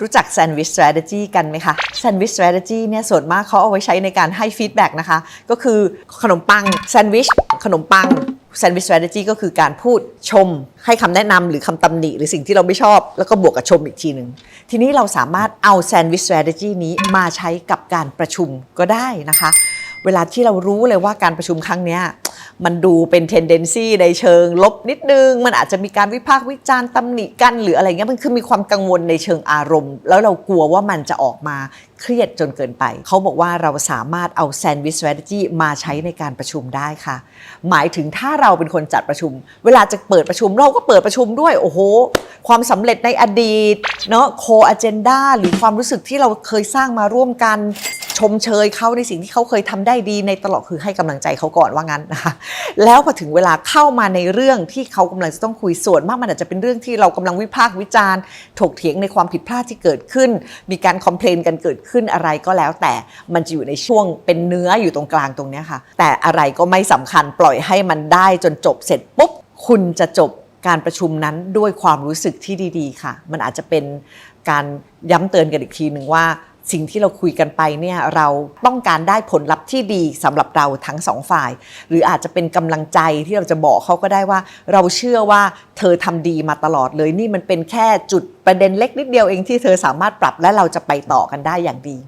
รู้จัก Sandwich Strategy กันไหมคะ Sandwich Strategy เนี่ยส่วนมากเขาเอาไว้ใช้ในการให้ฟีดแบ็กนะคะ ก็คือขนมปังแซนด์วิชขนมปัง Sandwich Strategy ก็คือการพูดชม ให้คำแนะนำหรือคำตำหนิ หรือสิ่งที่เราไม่ชอบ แล้วก็บวกกับชมอีกทีหนึ่ง ทีนี้เราสามารถเอา Sandwich Strategy นี้มาใช้กับการประชุมก็ได้นะคะ เวลาที่เรารู้เลยว่าการประชุมครั้งนี้ มันดูเป็น tendency ในเชิงลบนิดนึง มันอาจจะมีการวิพากษ์วิจารณ์ตำหนิกันหรืออะไรเงี้ยมันคือมีความกังวลในเชิงอารมณ์ แล้วเรากลัวว่ามันจะออกมาเครียดจนเกินไป เขาบอกว่าเราสามารถเอา sandwich strategy มาใช้ในการประชุมได้ค่ะ หมายถึงถ้าเราเป็นคนจัดประชุม เวลาจะเปิดประชุมเราก็เปิดประชุมด้วยโอ้โห ความสำเร็จในอดีตเนาะ core agenda หรือความรู้สึกที่เราเคยสร้างมาร่วมกันชมเชยเขาในสิ่งที่เขาเคยทำได้ดีในตลอดคือให้กำลังใจเขาก่อนว่างั้นนะคะแล้วพอถึงเวลาเข้ามาในเรื่องที่เขากำลังจะต้องคุยส่วนมากมันอาจจะเป็นเรื่องที่เรากำลังวิพากษ์วิจารณ์ ถกเถียงในความผิดพลาดที่เกิดขึ้น มีการคอมเพลนกันเกิดขึ้นอะไรก็แล้ว แต่มันจะอยู่ในช่วงเป็นเนื้ออยู่ตรงกลางตรงนี้ค่ะ แต่อะไรก็ไม่สำคัญปล่อยให้มันได้จนจบเสร็จปุ๊บคุณจะจบการประชุมนั้นด้วยความรู้สึกที่ดี ๆ ค่ะ มันอาจจะเป็นการย้ำเตือนกันอีกทีหนึ่งว่า สิ่งที่เราคุยกันไปเนี่ยเราต้องการได้ผลลัพธ์ที่ดีสำหรับเราทั้งสองฝ่าย หรืออาจจะเป็นกำลังใจที่เราจะบอกเขาก็ได้ว่า เราเชื่อว่าเธอทำดีมาตลอดเลย นี่มันเป็นแค่จุดประเด็นเล็กนิดเดียวเองที่เธอสามารถปรับและเราจะไปต่อกันได้อย่างดี